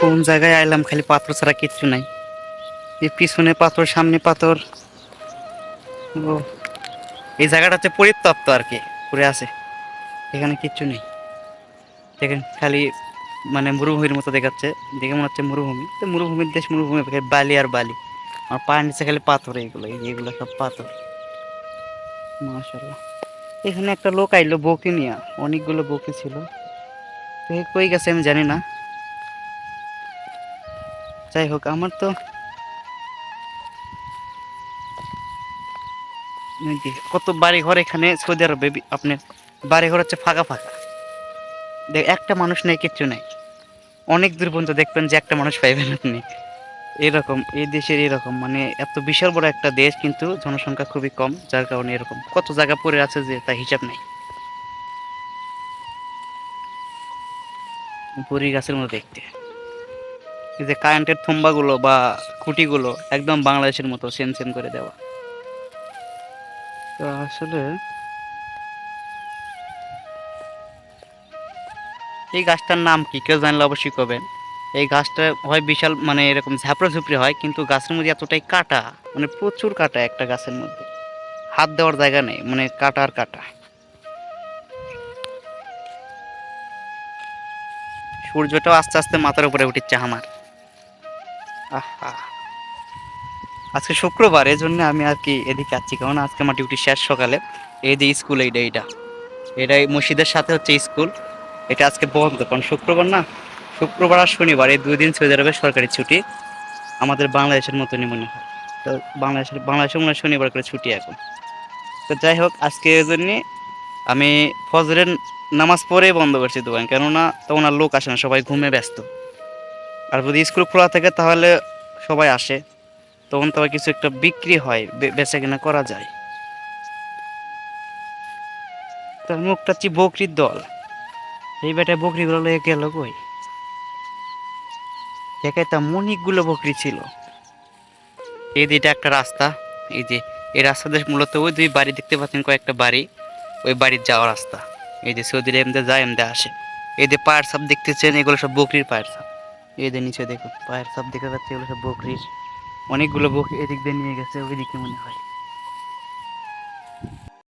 কোন জায়গায় আইলাম খালি পাথর ছাড়া কিচ্ছু নাই। এই পিছনে পাথর, সামনে পাথর। ও, এই জায়গাটা হচ্ছে পরিত্যক্ত আর কি, পড়ে আছে। এখানে কিচ্ছু নেই। দেখেন, খালি মানে মরুভূমির মতো দেখাচ্ছে। দেখে মনে হচ্ছে মরুভূমি। তো মরুভূমির দেশ, মরুভূমি বালি আর বালি। আর পায়ের নিচে খালি পাথর এইগুলো, এই যে এগুলো সব পাথর। মাশাল্লাহ এখানে একটা লোক আইলো বউকে নিয়ে অনেকগুলো বউকে ছিল। কই গেছে আমি জানি না। যাই হোক, আমার তো কত বাড়ি ঘর এখানে সৌদি আরবে আপনার বাড়ি ঘর হচ্ছে ফাঁকা ফাঁকা। দেখ, একটা মানুষ নেই, কিচ্ছু নেই। অনেক দূর পর্যন্ত দেখবেন যে একটা মানুষ পাইবেন আপনি। এরকম, এই দেশের এরকম মানে এত বিশাল বড় একটা দেশ, কিন্তু জনসংখ্যা খুবই কম, যার কারণে এরকম। কত জায়গা পড়ে আছে যে তা হিসাব নেই। বড়ি গাছের মতো দেখতে। যে কারেন্টের থম্বাগুলো বা খুঁটিগুলো একদম বাংলাদেশের মতো সেন সেন করে দেওয়া। তো আসলে এই গাছটার নাম কি, কেউ জানলে অবশ্যই করবেন এই গাছটা হয় বিশাল মানে এরকম ঝাপড়া ঝুপড়ি হয়, কিন্তু গাছের মধ্যে এতটাই কাটা মানে প্রচুর কাটা একটা গাছের মধ্যে। হাত দেওয়ার জায়গা নেই মানে কাটা আর কাটা। সূর্যটাও আস্তে আস্তে মাথার উপরে উঠেছে আমার। আজকে শুক্রবার এই জন্য আমি আর কি এদিকে আছি। কারণ আজকে আমার ডিউটি শেষ সকালে। এই যে স্কুল এইটা এইটা। এটা এই মসজিদের সাথে হচ্ছে স্কুল এটা আজকে বন্ধ, কারণ শুক্রবার না, শুক্রবার আর শনিবার, এই দুই দিন সৌদি আরবের সরকারি ছুটি। আমাদের বাংলাদেশের মতনই মনে হয়। তো বাংলাদেশের বাংলাদেশের মনে শনিবার করে ছুটি এখন। তো যাই হোক, আজকে এই জন্যে আমি ফজরের নামাজ পড়েই বন্ধ করছি দোকান। কেননা তখন আর লোক আসে না, সবাই ঘুমে ব্যস্ত। আর যদি স্কুল খোলা থাকে তাহলে সবাই আসে, তখন তো কিছু একটা বিক্রি হয় বেচা কিনা করা যায়। তার মুখটা হচ্ছে বকরির দল। এই বেটায় বকরিগুলো লয়ে গেল কই? দেখাই তা অনেকগুলো বকরি ছিল। এই এটা একটা রাস্তা, এই যে, এই রাস্তা দিয়ে মূলত ওই দুই বাড়ি দেখতে পাচ্ছেন কয়েকটা বাড়ি, ওই বাড়ির যাওয়ার রাস্তা। এই যে সৌদির এমদে যায় এমদে আসে। এই যে পায়ের সাপ দেখতেছেন, এগুলো সব বকরির পায়ের সাপ যে নিচে দেখো, পায়ের সব দেখা যাচ্ছে এগুলো সব বকরির। অনেকগুলো বকরি এদিক দিয়ে নিয়ে গেছে, ওইদিকে মনে হয়।